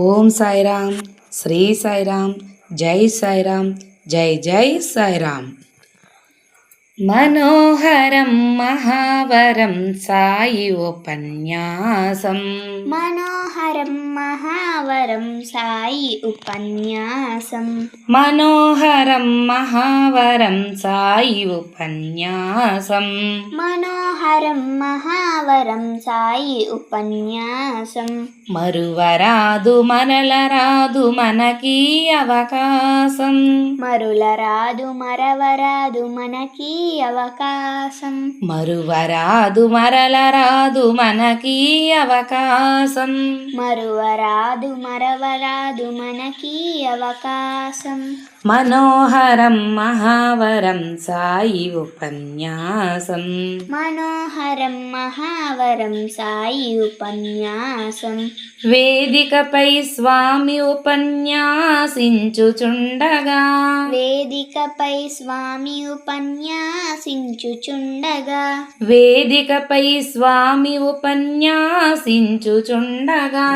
ఓం సాయిరామ్ శ్రీ సాయిరామ్ జై సాయిరామ్ జై జై సాయిరామ్. మనోహరం మహావరం సాయి ఉపన్యాసం. మనోహరం మహావరం సాయి ఉపన్యాసం. మనోహరం మహావరం సాయి ఉపన్యాసం. మనోహరం మహావరం సాయి ఉపన్యాసం. మరువరాదు మనలరాదు మనకీ అవకాశం. మరులరాదు మరవరాదు మనకి అవకాశం. మరువరాదు మరలరాదు మనకీ అవకాశం. మరువరాదు మరవరాదు మనకి అవకాశం. మనోహరం మహావరం సాయి ఉపన్యాసం. మనోహరం మహావరం సాయి ఉపన్యాసం. వేదికపై స్వామి ఉపన్యాసించుచుండగా. వేదికపై స్వామి ఉపన్యాసించుచుండగా వేదికపై స్వామి ఉపన్యాసించుచుండగా.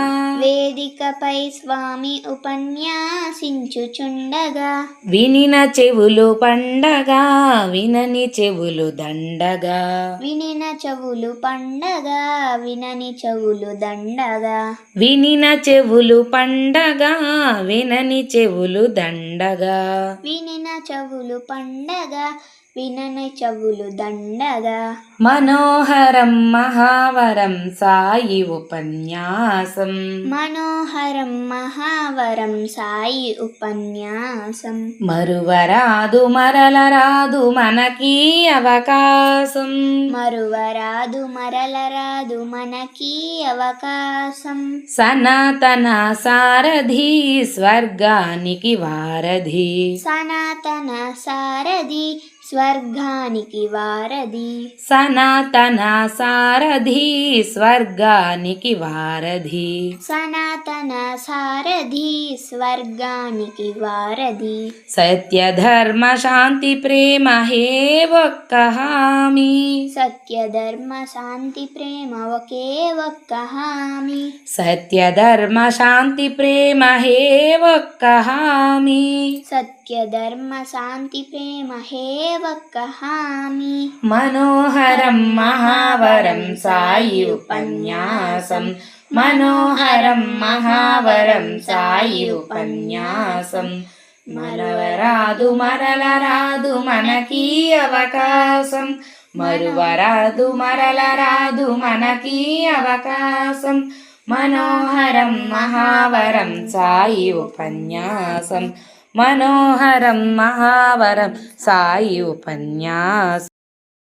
వేదికపై స్వామి ఉపన్యాసించుచుండగా. వినిన చెవులు పండగా వినని చెవులు దండగా. వినిన చెవులు పండగా వినని చెవులు దండగా. వినిన చెవులు పండగా వినని చెవులు దండగా. వినిన చెవులు పండగా వినని చెవులు దండగా మనోహరం మహావరం సాయి ఉపన్యాసం. మనోహరం మహావరం సాయి ఉపన్యాసం. మరువరాదు మరలరాదు మనకీ అవకాశం. మరువరాదు మరలరాదు మనకి అవకాశం. సనాతన సారథి స్వర్గానికి వారధి. సనాతన సారథి స్వర్గానికి వారధి. సనాతన సారథి స్వర్గానికి వారధి. సనాతన సారథి స్వర్గానికి వారధి. సత్య ధర్మ శాంతి ప్రేమ హే ఒక్క హామీ. సత్య ధర్మ శాంతి ప్రేమ ఒకే ఒక్క హామీ. సత్య ధర్మ శాంతి ప్రేమ హే ఒక్క హామీ. సత్య ధర్మ శాంతి ప్రేమ హే ఒక్క హామీ. మనోహరం మహావరం సాయి ఉపన్యాసం. మనోహరం మహావరం సాయి ఉపన్యాసం. మరవరాదు మరలరాదు మనకీ అవకాశం. మరువరాదు మరలరాదు మనకీ అవకాశం. మనోహరం మహావరం సాయి ఉపన్యాసం. మనోహరం మహావరం సాయి ఉపన్యాసం